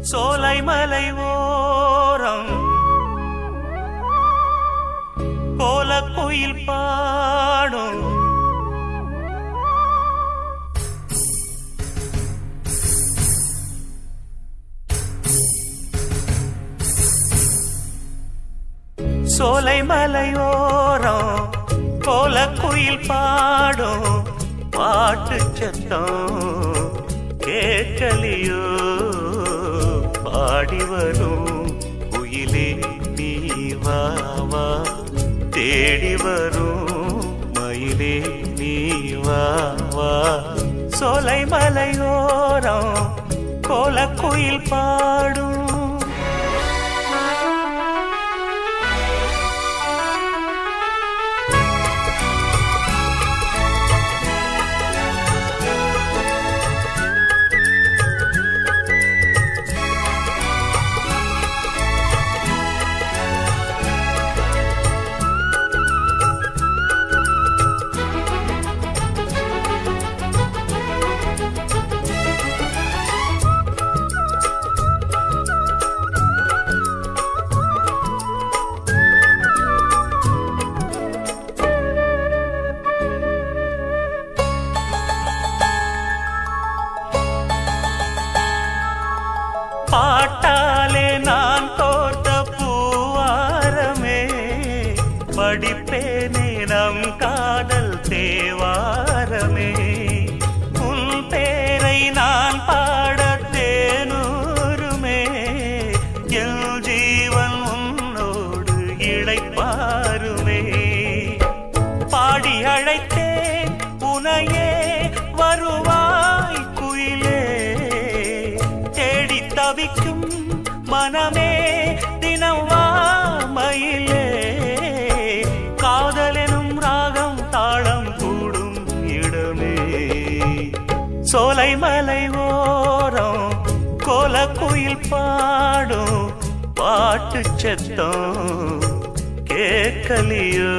சோலைமலை ஓரம். கோல கோலக்குயில் பாடும். சோலைமலை ஓரம் கோலக்குயில் பாடும். பாட்டு சத்தம் கேட்கலியோ. பாடிவரும் குயிலே நீ வா தேடி வரும் மயிலே நீ வா வா. சோலைமலை ஓரம் கோலக்குயில் பாடும் பாட்டாலே நான் தோற்ற பூவாரமே படிப்பேனே நம் காதல் தேவாரமே. உன் பேரை நான் பாடத்தேனூருமே என் ஜீவன் உன்னோடு இழைப்பாருமே மலை ஓரம் கோலக்குயில் பாடும் பாட்டு சத்தம் கேட்கலியோ?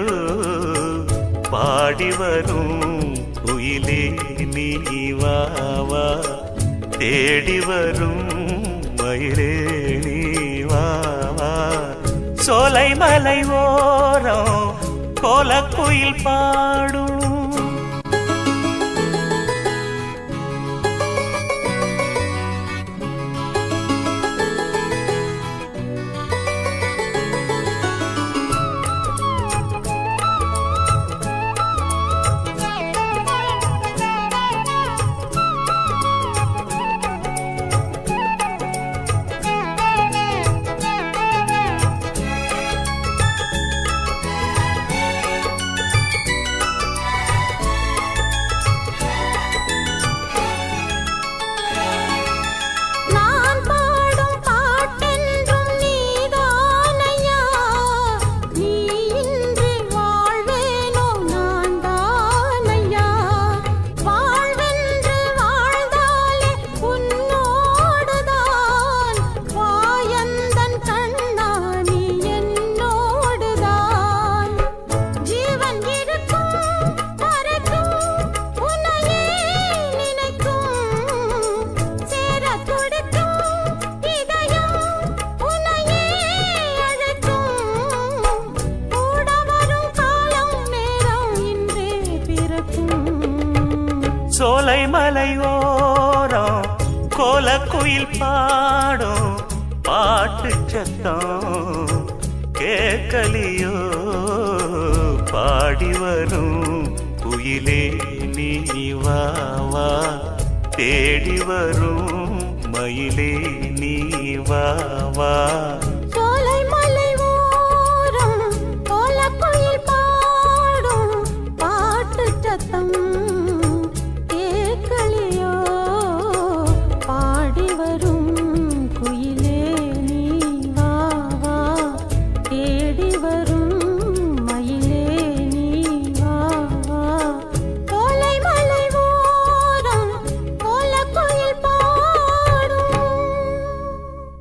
பாடி வரும் குயிலே நீ வா தேடி வரும் மயிலே நீ சோலை மலை ஓரம் கோலக்குயில் பாடும் சோலை மலை ஓரம் கோல குயில் பாடும் பாட்டு சத்தம் கேட்கலியோ? பாடி வரும் குயிலே நீ வா தேடி வரும் மயிலே நீ வா.